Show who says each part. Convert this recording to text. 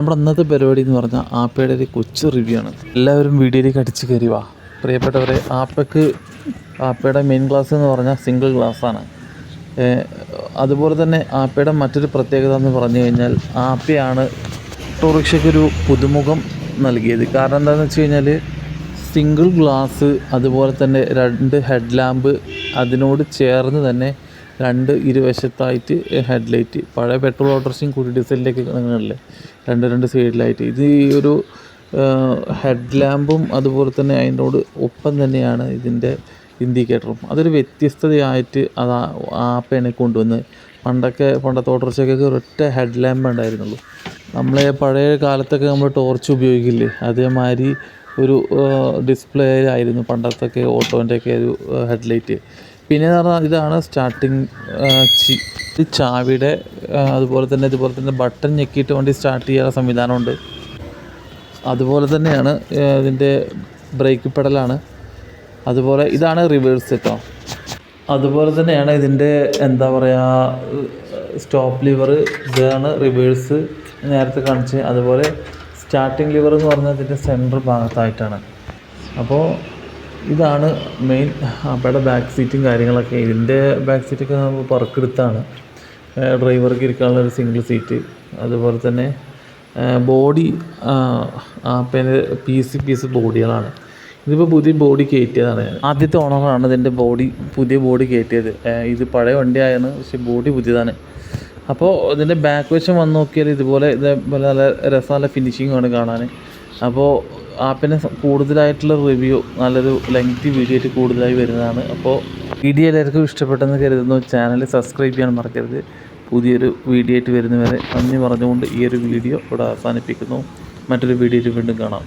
Speaker 1: നമ്മുടെ അന്നത്തെ പരിപാടി എന്ന് പറഞ്ഞാൽ ആപ്പയുടെ ഒരു കൊച്ചു റിവ്യൂ ആണ്. എല്ലാവരും വീഡിയോയിലേക്ക് അടിച്ചു കയറി പ്രിയപ്പെട്ടവരെ ആപ്പയ്ക്ക് ആപ്പയുടെ മെയിൻ ക്ലാസ് എന്ന് പറഞ്ഞാൽ സിംഗിൾ ഗ്ലാസ്സാണ് അതുപോലെ തന്നെ ആപ്പയുടെ മറ്റൊരു പ്രത്യേകത എന്ന് പറഞ്ഞു കഴിഞ്ഞാൽ ആപ്പയാണ് ഓട്ടോറിക്ഷയ്ക്കൊരു പുതുമുഖം നൽകിയത്. കാരണം എന്താണെന്ന് വെച്ച് കഴിഞ്ഞാൽ സിംഗിൾ ഗ്ലാസ് അതുപോലെ തന്നെ രണ്ട് ഹെഡ് ലാമ്പ് അതിനോട് ചേർന്ന് തന്നെ രണ്ട് ഇരുവശത്തായിട്ട് ഹെഡ് ലൈറ്റ് പഴയ പെട്രോൾ ഓട്ടോറിക്ഷയും കൂടി ഡീസലിന്റെയൊക്കെ അങ്ങനെയല്ലേ രണ്ട് രണ്ട് സൈഡിലായിട്ട്. ഇത് ഈ ഒരു ഹെഡ് ലാമ്പും അതുപോലെ തന്നെ അതിനോട് ഒപ്പം തന്നെയാണ് ഇതിന്റെ ഇൻഡിക്കേറ്ററും. അതൊരു വ്യത്യസ്തതയായിട്ട് അത് ആപ്പയാണ് കൊണ്ടുവന്ന്. പണ്ടൊക്കെ പണ്ടത്തെ ഓട്ടോറിക്ഷയ്ക്കൊക്കെ ഒരൊറ്റ ഹെഡ് ലാമ്പ് ഉണ്ടായിരുന്നുള്ളൂ. നമ്മളെ പഴയ കാലത്തൊക്കെ നമ്മൾ ടോർച്ച് ഉപയോഗിക്കില്ലേ? അതേമാതിരി ഒരു ഡിസ്പ്ലേ ആയിരുന്നു പണ്ടത്തൊക്കെ ഓട്ടോന്റെയൊക്കെ ഒരു ഹെഡ് ലൈറ്റ് പിന്നെ എന്ന് പറഞ്ഞാൽ ഇതാണ് സ്റ്റാർട്ടിങ് ചാവിയുടെ അതുപോലെ തന്നെ ഇതുപോലെ തന്നെ ബട്ടൺ ഞെക്കിയിട്ട് വണ്ടി സ്റ്റാർട്ട് ചെയ്യാൻ സംവിധാനമുണ്ട്. അതുപോലെ തന്നെയാണ് ഇതിന്റെ ബ്രേക്ക് പെടലാണ് അതുപോലെ ഇതാണ് റിവേഴ്സ് കേട്ടോ അതുപോലെ തന്നെയാണ് ഇതിന്റെ എന്താ പറയുക സ്റ്റോപ്പ് ലിവർ ഇതാണ് റിവേഴ്സ് നേരത്തെ കാണിച്ച് അതുപോലെ സ്റ്റാർട്ടിങ് ലിവർ എന്ന് പറഞ്ഞാൽ ഇതിന്റെ സെന്റർ ഭാഗത്തായിട്ടാണ്. അപ്പോൾ ഇതാണ് മെയിൻ അപ്പയുടെ ബാക്ക് സീറ്റും കാര്യങ്ങളൊക്കെ. ഇതിന്റെ ബാക്ക് സീറ്റൊക്കെ നമ്മൾ പറക്കെടുത്താണ്. ഡ്രൈവർക്ക് ഇരിക്കാനുള്ള ഒരു സിംഗിൾ സീറ്റ് അതുപോലെ തന്നെ ബോഡി ആപ്പേന്റെ പീസ് പീസ് ബോഡികളാണ്. ഇതിപ്പോൾ പുതിയ ബോഡി കയറ്റിയതാണ് ആദ്യത്തെ ഓണറാണ് ഇതിന്റെ ബോഡി പുതിയ ബോഡി കയറ്റിയത്. ഇത് പഴയ വണ്ടിയായാണ് പക്ഷെ ബോഡി പുതിയതാണ്. അപ്പോൾ ഇതിന്റെ ബാക്ക് വശം വന്ന് നോക്കിയാൽ ഇതുപോലെ ഇതേപോലെ നല്ല രസമുള്ള ഫിനിഷിങ്ങാണ് കാണാൻ. അപ്പോൾ ആപ്പിനെ കൂടുതലായിട്ടുള്ള റിവ്യൂ നല്ലൊരു ലെങ്തി വീഡിയോ ആയിട്ട് കൂടുതലായി വരുന്നതാണ്. അപ്പോൾ വീഡിയോ എല്ലാവർക്കും ഇഷ്ടപ്പെട്ടെന്ന് കരുതുന്നു. ചാനൽ സബ്സ്ക്രൈബ് ചെയ്യാൻ മറക്കരുത്. പുതിയൊരു വീഡിയോ ആയിട്ട് വരുന്നവരെ നന്ദി പറഞ്ഞുകൊണ്ട് ഈ ഒരു വീഡിയോ ഇവിടെ അവസാനിപ്പിക്കുന്നു. മറ്റൊരു വീഡിയോയിൽ വീണ്ടും കാണാം.